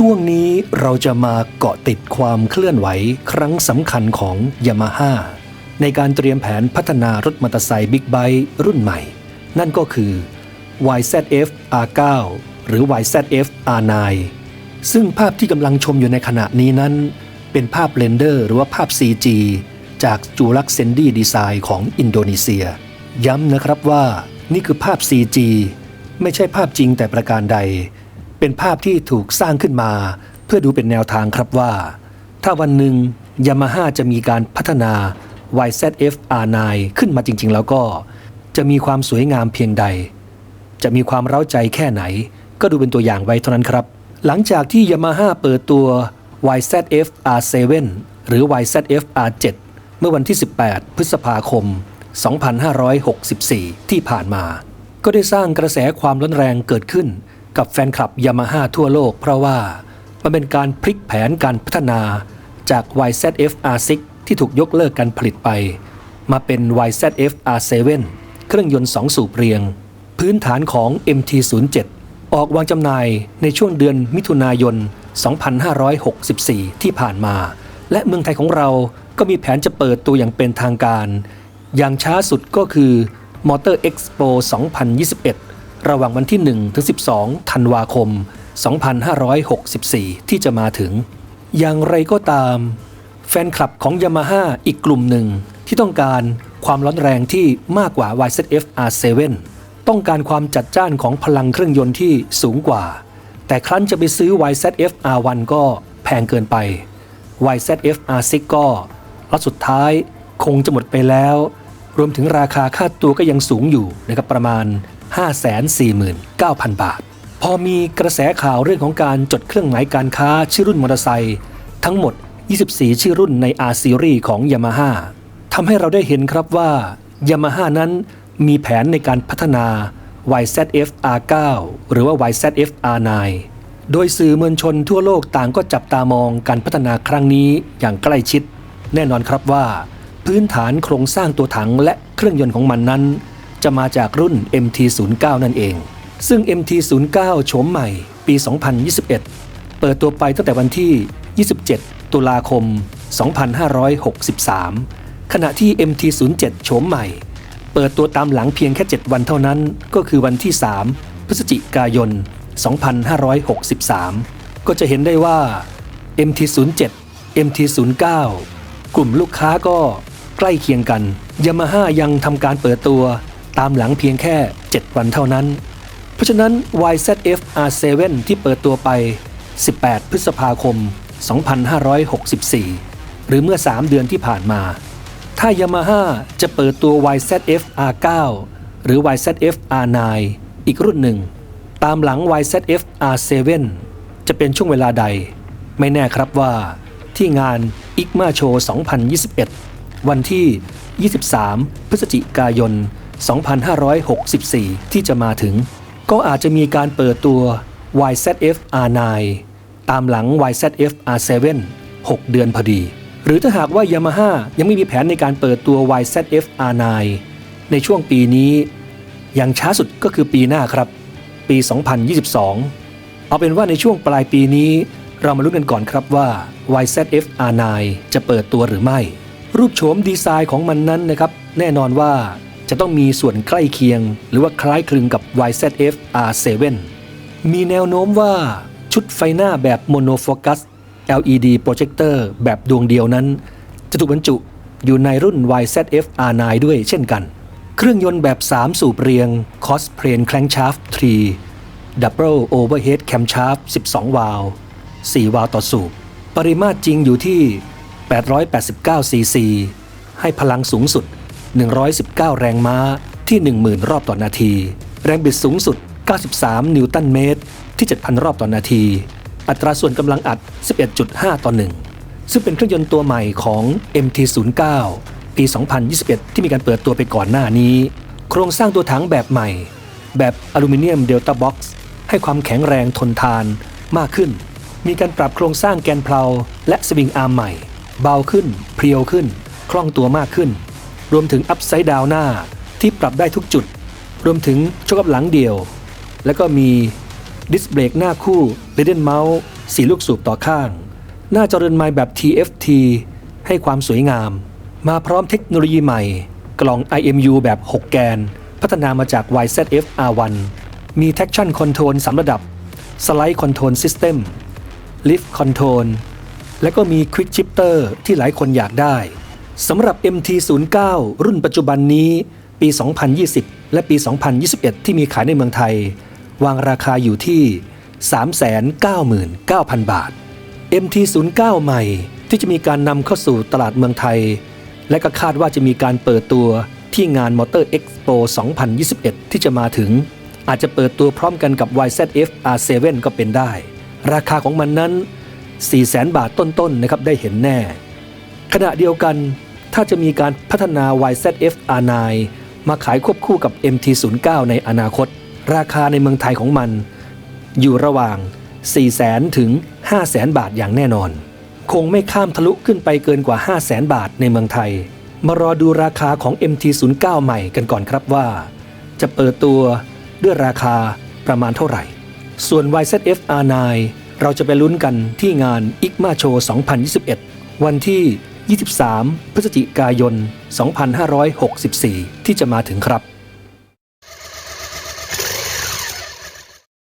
ช่วงนี้เราจะมาเกาะติดความเคลื่อนไหวครั้งสำคัญของยามาฮ่าในการเตรียมแผนพัฒนารถมอเตอร์ไซค์บิ๊กไบค์รุ่นใหม่ นั่นก็คือ YZF R9 หรือ YZF R9 ซึ่งภาพที่กำลังชมอยู่ในขณะนี้นั้น เป็นภาพเรนเดอร์หรือว่าภาพ CG จากจูลักเซนดี้ดีไซน์ของอินโดนีเซีย ย้ำนะครับว่านี่คือภาพ CG ไม่ใช่ภาพจริงแต่ประการใด เป็นภาพที่ถูกสร้างขึ้นมา เพื่อดูเป็นแนวทางครับว่า ถ้าวันหนึ่งยามาฮ่าจะมีการพัฒนา YZF R9 ขึ้นมาจริง ๆ แล้วก็ จะมีความสวยงามเพียงใด จะมีความเร้าใจแค่ไหน ก็ดูเป็นตัวอย่างไว้เท่านั้นครับ หลังจากที่ Yamaha เปิดตัว YZF R7 หรือ YZF R7 เมื่อวันที่ 18 พฤษภาคม 2564 ที่ผ่านมา ก็ได้สร้างกระแสความร้อนแรงเกิดขึ้น กับแฟนคลับ Yamaha ทั่วโลก เพราะว่ามันเป็นการพลิกแผนการพัฒนาจาก YZF R6 ที่ถูกยกเลิกการผลิตไป มาเป็น YZF R7 เครื่องยนต์ 2 สูบเรียง พื้นฐานของ MT07 ออกวางจำหน่ายในช่วงเดือนมิถุนายน 2564 ที่ผ่านมา และเมืองไทยของเราก็มีแผนจะเปิดตัวอย่างเป็นทางการ อย่างช้าสุดก็คือ Motor Expo 2021 ระหว่างวันที่ 1 ถึง 12 ธันวาคม 2564 ที่จะมาถึง อย่างไรก็ตาม แฟนคลับของ Yamaha อีกกลุ่มหนึ่งที่ต้องการความร้อนแรงที่มากกว่า YZF R7 ต้องการความจัดจ้านของพลังเครื่องยนต์ที่สูงกว่า แต่ครั้นจะไปซื้อ YZF R1 ก็แพงเกินไป YZF R6 ก็ล็อตสุดท้ายคงจะหมดไปแล้ว รวมถึงราคาค่าตัวก็ยังสูงอยู่นะครับประมาณ 549,000 บาท พอมีกระแสข่าวเรื่องของการจดเครื่องหมายการค้าชื่อรุ่นมอเตอร์ไซค์ทั้งหมด 24 ชื่อรุ่นใน R Series ของ Yamaha ทำให้เราได้เห็นครับว่า Yamaha นั้นมีแผนในการพัฒนา YZF R9 หรือว่า YZF R9 โดยสื่อมวลชนทั่วโลกต่างก็จับตามองการพัฒนาครั้งนี้อย่างใกล้ชิด แน่นอนครับว่า พื้นฐานโครงสร้างตัวถังและเครื่องยนต์ของมันนั้น จะมาจากรุ่น MT09 นั่นเอง ซึ่ง MT09 โฉมใหม่ปี 2021 เปิดตัวไปตั้งแต่วันที่ 27 ตุลาคม 2563 ขณะที่ MT07 โฉมใหม่ เปิดตัวตามหลังเพียงแค่ 7 วันเท่านั้น ก็คือวันที่ 3 พฤศจิกายน 2563 ก็จะเห็นได้ว่า MT07 MT09 กลุ่มลูกค้าก็ใกล้เคียงกัน Yamaha ยังทำการเปิดตัว ตามหลังเพียงแค่ 7 วันเท่านั้น เพราะฉะนั้น YZF R7 ที่เปิดตัวไป 18 พฤษภาคม 2564 หรือเมื่อ 3 เดือนที่ผ่านมา ถ้า Yamaha จะเปิดตัว YZF R9 หรือ YZF R9 อีกรุ่นหนึ่ง ตามหลัง YZF R7 จะเป็นช่วงเวลาใด ไม่แน่ครับว่าที่งาน ICMA Show 2021 วันที่ 23 พฤศจิกายน 2564 ที่จะมาถึง ก็อาจจะมีการเปิดตัว YZF R9 ตามหลัง YZF R7 6 เดือนพอดี หรือถ้าหากว่า Yamaha ยังไม่มีแผนในการเปิดตัว YZF R9 ในช่วงปีนี้ อย่างช้าสุดก็คือปีหน้าครับ ปี 2022 เอาเป็นว่าในช่วงปลายปีนี้ เรามาลุ้นกันก่อนครับว่า YZF R9 จะเปิดตัวหรือไม่ รูปโฉมดีไซน์ของมันนั้นนะครับ แน่นอนว่า จะต้องมีส่วนใกล้เคียง หรือว่าคล้ายคลึงกับ YZF R7 มีแนวโน้มว่าชุดไฟหน้าแบบโมโนโฟกัส LED โปรเจคเตอร์แบบดวงเดียวนั้น จะถูกบรรจุอยู่ในรุ่น YZF R9 ด้วยเช่นกัน เครื่องยนต์แบบ 3 สูบเรียง Cosplane Crankshaft 3 Double Overhead Camshaft 12 วาล์ว4 วาล์วต่อสูบ ปริมาตรจริงอยู่ที่ 889ซีซีให้พลังสูงสุด 119 แรงม้าที่ 10,000 รอบต่อนาที แรงบิดสูงสุด 93 นิวตันเมตร ที่ 7,000 รอบต่อนาที อัตราส่วนกำลังอัด 11.5 ต่อ 1 ซึ่งเป็นเครื่องยนต์ตัวใหม่ของ MT09 ปี 2021 ที่มีการเปิดตัวไปก่อนหน้านี้ โครงสร้างตัวถังแบบใหม่ แบบอลูมิเนียมเดลต้าบ็อกซ์ให้ความแข็งแรงทนทานมากขึ้น มีการปรับโครงสร้างแกนเพลาและสวิงอาร์มใหม่ เบาขึ้น เพรียวขึ้น คล่องตัวมากขึ้น รวมถึงอัพไซด์ดาวหน้าที่ปรับได้ทุกจุด รวมถึงชกกับหลังเดียว แล้วก็มีดิสเบรกหน้าคู่ l ลเดนเมาส์สีลูกสูบต่อข้าง หน้าจอเรือนไม้แบบ TFT ให้ความสวยงาม มาพร้อมเทคโนโลยีใหม่ กล่อง IMU แบบ 6 แกน พัฒนามาจาก YZF R1 มี Traction Control 3 ระดับ Slide Control System Lift Control และก็มี Quick Shifter ที่หลายคนอยากได้ สำหรับ MT09 รุ่นปัจจุบันนี้ ปี 2020 และปี 2021 ที่มีขายในเมืองไทย วางราคาอยู่ที่ 399,000 บาท MT09 ใหม่ที่จะมีการนำเข้าสู่ตลาดเมืองไทย และก็คาดว่าจะมีการเปิดตัวที่งาน Motor Expo 2021 ที่จะมาถึง อาจจะเปิดตัวพร้อมกันกับ YZF R7 ก็เป็นได้ ราคาของมันนั้น 400,000 บาทต้นๆนะครับได้เห็นแน่ ขณะเดียวกัน ถ้าจะมีการพัฒนา YZF R9 มาขายควบคู่กับ MT09 ในอนาคต ราคาในเมืองไทยของมัน อยู่ระหว่าง 400,000 ถึง 500,000 บาทอย่างแน่นอน คงไม่ข้ามทะลุขึ้นไปเกินกว่า 500,000 บาทในเมืองไทย มารอดูราคาของ MT09 ใหม่กันก่อนครับว่า จะเปิดตัวด้วยราคาประมาณเท่าไหร่ ส่วน YZF R9 เราจะไปลุ้นกันที่งาน ICMA Show 2021 วันที่ 23 พฤศจิกายน 2564 ที่จะมาถึงครับ